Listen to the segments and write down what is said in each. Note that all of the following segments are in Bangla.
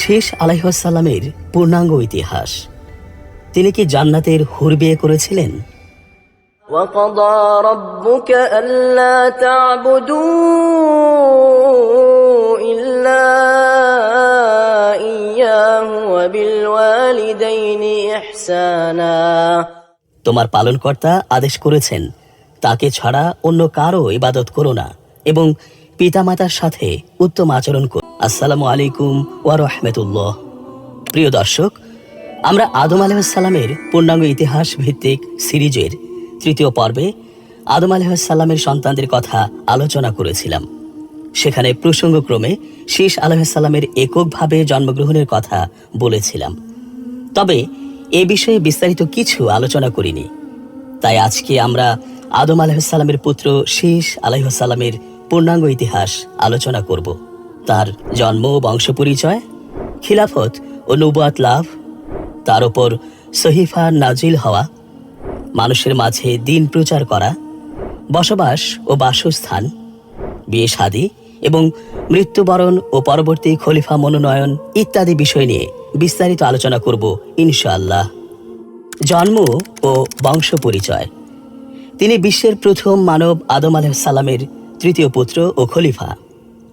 শেষ আলাইহাসাল্লামের পূর্ণাঙ্গ ইতিহাস তিনি কি জান্নাতের হুর বিয়ে করেছিলেন وقضى ربك ألا تعبدوا إلا إياه وبالوالدين إحسانا তোমার পালনকর্তা আদেশ করেছেন তাকে ছাড়া অন্য কারো ইবাদত করো না এবং পিতামাতার সাথে উত্তম আচরণ করো আসসালামু আলাইকুম ওয়া রাহমাতুল্লাহ। প্রিয় দর্শক, আমরা আদম আলাইসাল্লামের পূর্ণাঙ্গ ইতিহাস ভিত্তিক সিরিজের তৃতীয় পর্বে আদম আলাইসাল্লামের সন্তানদের কথা আলোচনা করেছিলাম। সেখানে প্রসঙ্গক্রমে শীষ আলাইসাল্লামের এককভাবে জন্মগ্রহণের কথা বলেছিলাম। তবে এ বিষয়ে বিস্তারিত কিছু আলোচনা করিনি। তাই আজকে আমরা আদম আলাইসাল্লামের পুত্র শীষ আলাইসাল্লামের পূর্ণাঙ্গ ইতিহাস আলোচনা করব। তার জন্ম বংশ পরিচয়, খিলাফত ও নবুয়াত লাভ, তার ওপর সহিফা নাজিল হওয়া, মানুষের মাঝে দিন প্রচার করা, বসবাস ও বাসস্থান, বিয়ে শাদী এবং মৃত্যুবরণ ও পরবর্তী খলিফা মনোনয়ন ইত্যাদি বিষয় নিয়ে বিস্তারিত আলোচনা করব ইনশাআল্লাহ। জন্ম ও বংশ পরিচয়। তিনি বিশ্বের প্রথম মানব আদম আলাইসাল্লামের তৃতীয় পুত্র ও খলিফা।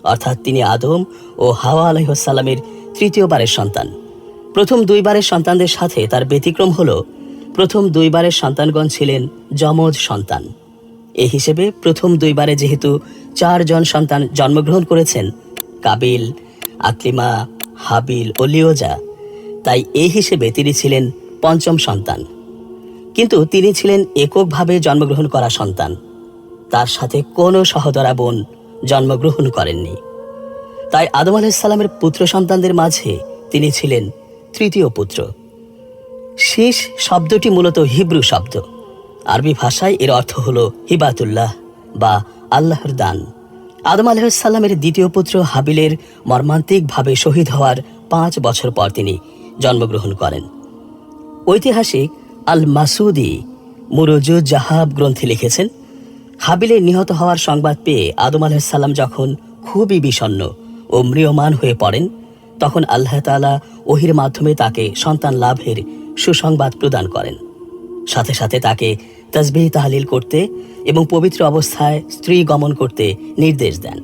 অর্থাৎ তিনি আদম ও হাওয়া আলাইসাল্লামের তৃতীয়বারের সন্তান। প্রথম দুইবারের সন্তানদের সাথে তার ব্যতিক্রম হল, প্রথম দুইবারের সন্তানগণ ছিলেন যমজ সন্তান। এ হিসেবে প্রথম দুইবারে যেহেতু চারজন সন্তান জন্মগ্রহণ করেছেন, কাবিল, আকলিমা, হাবিল ও লিওজা, তাই এই হিসেবে তিনি ছিলেন পঞ্চম সন্তান। কিন্তু তিনি ছিলেন এককভাবে জন্মগ্রহণ করা সন্তান। তার সাথে কোনো সহদরা বোন জন্মগ্রহণ করেননি। তাই আদম আলাইসাল্লামের পুত্র সন্তানদের মাঝে তিনি ছিলেন তৃতীয় পুত্র। শেষ শব্দটি মূলত হিব্রু শব্দ। আরবি ভাষায় এর অর্থ হল হিবাতুল্লাহ বা আল্লাহর দান। আদম আলাহিসাল্লামের দ্বিতীয় পুত্র হাবিলের মর্মান্তিকভাবে শহীদ হওয়ার পাঁচ বছর পর তিনি জন্মগ্রহণ করেন। ঐতিহাসিক আল মাসুদি মুরজুজ জাহাব গ্রন্থে লিখেছেন হাবিলের নিহত হওয়ার সংবাদ পেয়ে আদম আলাহিসাল্লাম যখন খুবই বিষণ্ণ ও ম্রিয়মান হয়ে পড়েন, তখন আল্লাহ তাআলা ওহির মাধ্যমে তাকে সন্তান লাভের সুসংবাদ প্রদান করেন। সাথে সাথে তাকে তসবিহ তাহলিল করতে এবং পবিত্র অবস্থায় স্ত্রী গমন করতে নির্দেশ দেন।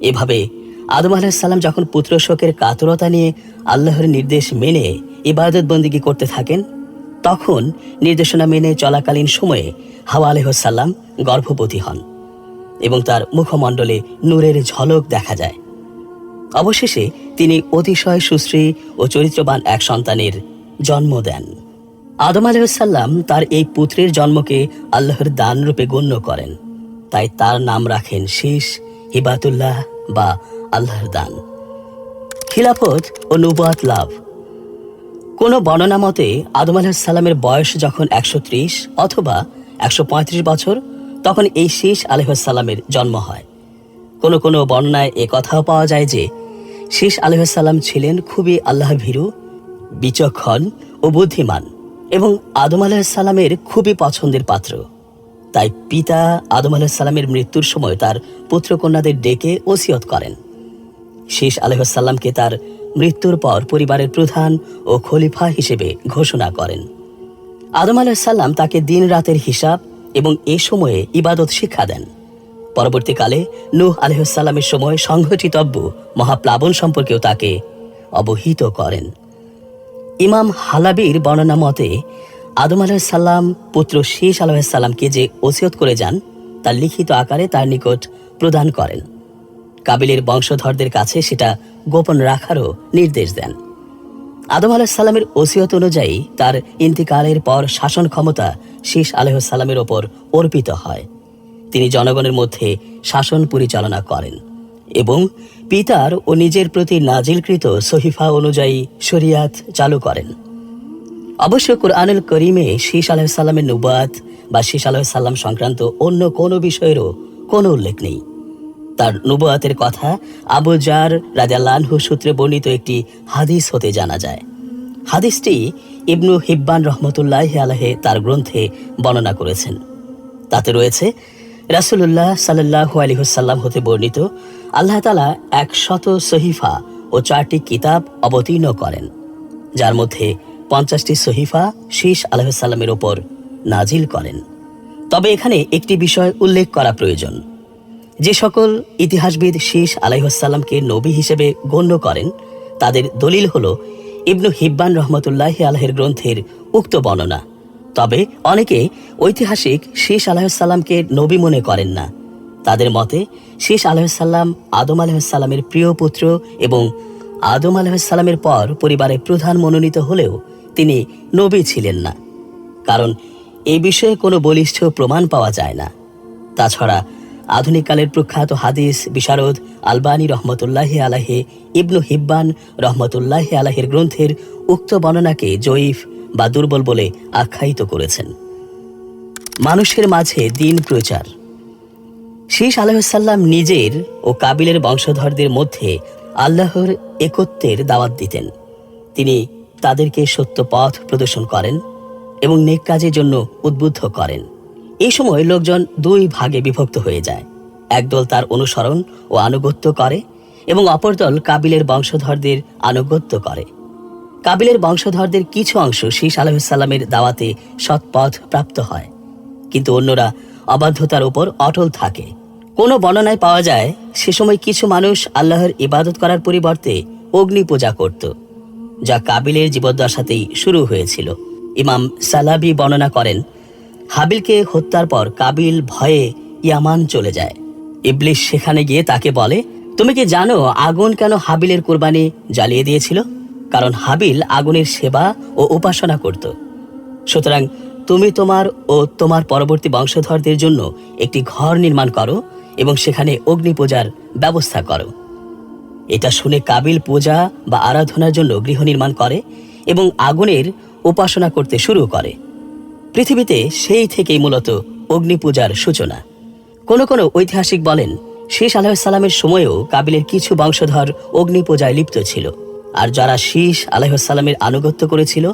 এভাবে আদম আলাহিসাল্লাম যখন পুত্র শোকের কাতরতা নিয়ে আল্লাহর নির্দেশ মেনে ইবাদত বন্দিগি করতে থাকেন তখন নির্দেশনা মেনে চলাকালীন সময়ে হাওয়া আলহ্লাম গর্ভবতী হন এবং তার মুখমণ্ডলে নূরের ঝলক দেখা যায়। অবশেষে তিনি অতিশয় সুশ্রী ও চরিত্রবান এক সন্তানের জন্ম দেন। আদম আলাইসাল্লাম তার এই পুত্রের জন্মকে আল্লাহর দান রূপে গণ্য করেন। তাই তার নাম রাখেন শীষ হিবাতুল্লাহ বা আল্লাহর দান। খিলাফত ও নুবাত লাভ কোনো বর্ণনা মতে আদম আলাহিসাল্লামের বয়স যখন একশো ত্রিশ অথবা একশো পঁয়ত্রিশ বছর, তখন এই শীষ আলহামের জন্ম হয়। কোনো কোনো বর্ণনায় এ কথাও পাওয়া যায় যে, শীষ আলহাম ছিলেন খুবই আল্লাহ ভীরু বিচক্ষণ ও বুদ্ধিমান এবং আদম আলাহিসাল্লামের খুবই পছন্দের পাত্র। তাই পিতা আদম আলাহিসাল্লামের মৃত্যুর সময় তার পুত্রকন্যাদের ডেকে ওসিয়ত করেন। শেষ আলহাসাল্লামকে তার মৃত্যুর পর পরিবারের প্রধান ও খলিফা হিসেবে ঘোষণা করেন। আদম আলাহিসাল্লাম তাকে দিন রাতের হিসাব এবং এ সময়ে ইবাদত শিক্ষা দেন। পরবর্তীকালে নূহ আলহামের সময় সংঘটিতব্য মহাপ্লাবন সম্পর্কেও তাকে অবহিত করেন। ইমাম হালাবির বর্ণনা মতে, আদম আলাহিসাল্লাম পুত্র শেষ আলাহিসাল্লামকে যে ওসিয়ত করে যান তার লিখিত আকারে তার নিকট প্রদান করেন। কাবিলের বংশধরদের কাছে সেটা গোপন রাখারও নির্দেশ দেন। আদম আলাহিসাল্লামের ওসিয়ত অনুযায়ী তার ইন্তিকালের পর শাসন ক্ষমতা শেষ আলহামের ওপর অর্পিত হয়। তিনি জনগণের মধ্যে শাসন পরিচালনা করেন এবং পিতার ও নিজের প্রতি নাজিলকৃত সহিফা অনুযায়ী শরিয়াত চালু করেন। অবশ্য কোরআনুল করিমে শীষ আলাহিসাল্লামের নুবাত বা শীষ আলাহিসাল্লাম সংক্রান্ত অন্য কোনো বিষয়েরও কোনো উল্লেখ নেই। তার নবুয়াতের কথা, আবু জার রাজাল্লানহু সূত্রে বর্ণিত একটি হাদিস হতে জানা যায়। হাদিসটি ইবনু হিব্বান রহমতুল্লাহ আলহে তার গ্রন্থে বর্ণনা করেছেন। তাতে রয়েছে রাসুল্লাহ সাল্লাহ আলহিহসাল্লাম হতে বর্ণিত, আল্লাহ তালা এক শত সহিফা ও চারটি কিতাব অবতীর্ণ করেন, যার মধ্যে পঞ্চাশটি সহিফা শীষ আলহামের ওপর নাজিল করেন। তবে এখানে একটি বিষয় উল্লেখ করা প্রয়োজন। যে সকল ইতিহাসবিদ শীষ আলাইহাল্লামকে নবী হিসেবে গণ্য করেন, তাদের দলিল হল ইবনু হিব্বান রহমতুল্লাহ আলহের গ্রন্থের উক্ত বর্ণনা। তবে অনেকে ঐতিহাসিক শীষ আলাহিসাল্লামকে নবী মনে করেন না। তাদের মতে, শীষ আলাহিসাল্লাম আদম আলাহিসাল্লামের প্রিয় পুত্র এবং আদম আলাহিসাল্লামের পর পরিবারের প্রধান মনোনীত হলেও তিনি নবী ছিলেন না। কারণ এ বিষয়ে কোনো বলিষ্ঠ প্রমাণ পাওয়া যায় না। তাছাড়া আধুনিককালের প্রখ্যাত হাদিস বিশারদ আলবানী রহমতুল্লাহ আলাহে ইবনু হিব্বান রহমতুল্লাহ আলাহের গ্রন্থের উক্ত বর্ণনাকে জয়ীফ বা দুর্বল বলে আখ্যায়িত করেছেন। মানুষের মাঝে দিন প্রচার। শীষ আলহাম নিজের ও কাবিলের বংশধরদের মধ্যে আল্লাহর একত্বের দাওয়াত দিতেন। তিনি তাদেরকে সত্য পথ প্রদর্শন করেন এবং নেক কাজের জন্য উদ্বুদ্ধ করেন। এই সময় লোকজন দুই ভাগে বিভক্ত হয়ে যায়। একদল তার অনুসরণ ও আনুগত্য করে এবং অপর দল কাবিলের বংশধরদের আনুগত্য করে। কাবিলের বংশধরদের কিছু অংশ শীষ আলহামের দাওয়াতে সৎপথ প্রাপ্ত হয়। কিন্তু অন্যরা অবাধ্যতার উপর অটল থাকে। কোনো বর্ণনায় পাওয়া যায়, সে সময় কিছু মানুষ আল্লাহর ইবাদত করার পরিবর্তে অগ্নি পূজা করত, যা কাবিলের জীবদ্দশাতেই শুরু হয়েছিল। ইমাম সালাবি বর্ণনা করেন হাবিলকে হত্যার পর কাবিল ভয়ে ইয়ামান চলে যায়। ইবলিশ সেখানে গিয়ে তাকে বলে, তুমি কি জানো আগুন কেন হাবিলের কোরবানি জ্বালিয়ে দিয়েছিল? কারণ হাবিল আগুনের সেবা ও উপাসনা করত। সুতরাং তুমি তোমার ও তোমার পরবর্তী বংশধরদের জন্য একটি ঘর নির্মাণ করো এবং সেখানে অগ্নি পূজার ব্যবস্থা করো। এটা শুনে কাবিল পূজা বা আরাধনার জন্য গৃহ নির্মাণ করে এবং আগুনের উপাসনা করতে শুরু করে। পৃথিবীতে সেই থেকেই মূলত অগ্নি পূজার সূচনা। কোন কোন ঐতিহাসিক বলেন শেষ আলাহিসাল্লামের সময়েও কাবিলের কিছু বংশধর অগ্নি পূজায় লিপ্ত ছিল। আর যারা শীষ আলাহিসাল্লামের আনুগত্য করেছিল,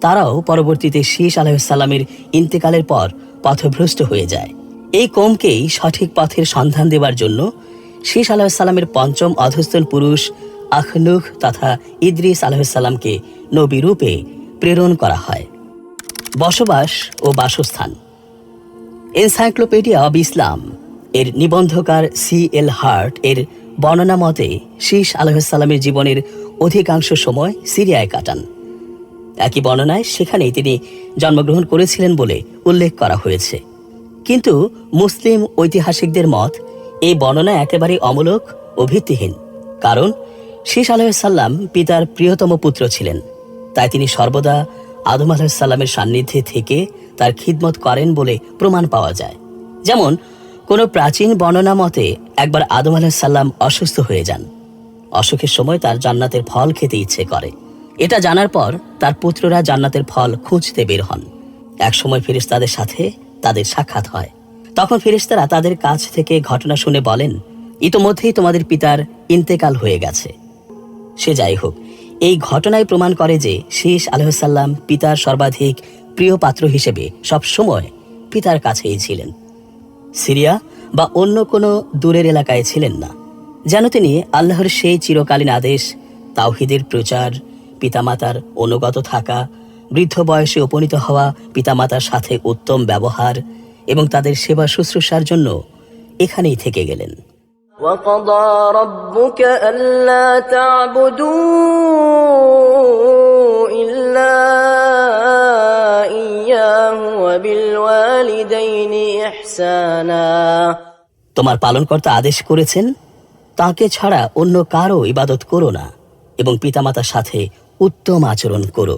তারাও পরবর্তীতে শীষ আলাহিসাল্লামের ইন্তেকালের পর পথভ্রষ্ট হয়ে যায়। এই কমকেই সঠিক পথের সন্ধান দেওয়ার জন্য শীষ আলাহিসাল্লামের পঞ্চম অধস্তন পুরুষ আখনুখ তথা ইদ্রিস আলাহিসাল্লামকে নবী রূপে প্রেরণ করা হয়। বসবাস ও বাসস্থান। এনসাইক্লোপিডিয়া অব ইসলাম এর নিবন্ধকার সি এল হার্ট এর বর্ণনা মতে শীষ আলহামের জীবনের অধিকাংশ সময় সিরিয়ায় কাটান। একই বর্ণনায় সেখানেই তিনি জন্মগ্রহণ করেছিলেন বলে উল্লেখ করা হয়েছে। কিন্তু মুসলিম ঐতিহাসিকদের মত এই বর্ণনা একেবারে অমূলক ও ভিত্তিহীন, কারণ শীষ আলাহিসাল্লাম পিতার প্রিয়তম পুত্র ছিলেন। তাই তিনি সর্বদা আদম আলাহিসাল্লামের সান্নিধ্যে থেকে তার খিদমত করেন বলে প্রমাণ পাওয়া যায়। যেমন, কোনো প্রাচীন বর্ণনা মতে একবার আদম আলাহিসাল্লাম অসুস্থ হয়ে যান। অসুখের সময় তার জান্নাতের ফল খেতে ইচ্ছে করে। এটা জানার পর তার পুত্ররা জান্নাতের ফল খুঁজতে বের হন। একসময় ফেরেশতাদের সাথে তাদের সাক্ষাৎ হয়। তখন ফেরেশতারা তাদের কাছ থেকে ঘটনা শুনে বলেন, ইতোমধ্যেই তোমাদের পিতার ইন্তেকাল হয়ে গেছে। সে যাই হোক এই ঘটনায় প্রমাণ করে যে শেষ আলহসাল্লাম পিতার সর্বাধিক প্রিয় পাত্র হিসেবে সব সময় পিতার কাছেই ছিলেন। সিরিয়া বা অন্য কোনো দূরের এলাকায় ছিলেন না। যেন তিনি আল্লাহর সেই চিরকালীন আদেশ, তাওহিদের প্রচার, পিতামাতার অনুগত থাকা, বৃদ্ধ বয়সে উপনীত হওয়া পিতামাতার সাথে উত্তম ব্যবহার এবং তাদের সেবা শুশ্রূষার জন্য এখানেই থেকে গেলেন। وقضى ربك ألا تعبدوا إلا إياه وبالوالدين إحسانا তোমার পালনকর্তা আদেশ করেছেন তাকে ছাড়া অন্য কারো ইবাদত করো না এবং পিতামাতার সাথে উত্তম আচরণ করো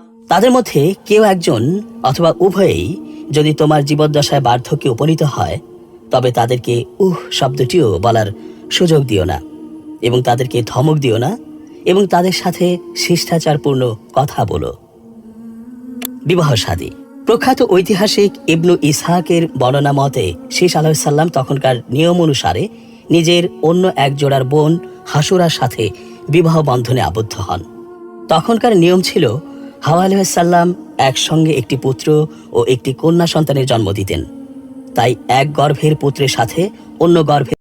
তাদের মধ্যে কেউ একজন অথবা উভয়েই যদি তোমার জীবদ্দশায় বার্ধক্যে উপনীত হয়, তবে তাদেরকে উহ শব্দটিও বলার সুযোগ দিও না এবং তাদেরকে ধমক দিও না এবং তাদের সাথে শিষ্টাচারপূর্ণ কথা বলো। বিবাহ শাদী প্রখ্যাত ঐতিহাসিক ইবনু ইসহাকের বর্ণনা মতে শেষ আলাহিসাল্লাম তখনকার নিয়ম অনুসারে নিজের অন্য এক জোড়ার বোন হাসুরার সাথে বিবাহ বন্ধনে আবদ্ধ হন। তখনকার নিয়ম ছিল হাওয়া আলহাম একসঙ্গে একটি পুত্র ও একটি কন্যা সন্তানের জন্ম দিতেন। তাই এক গর্ভের পুত্রের সাথে অন্য গর্ভের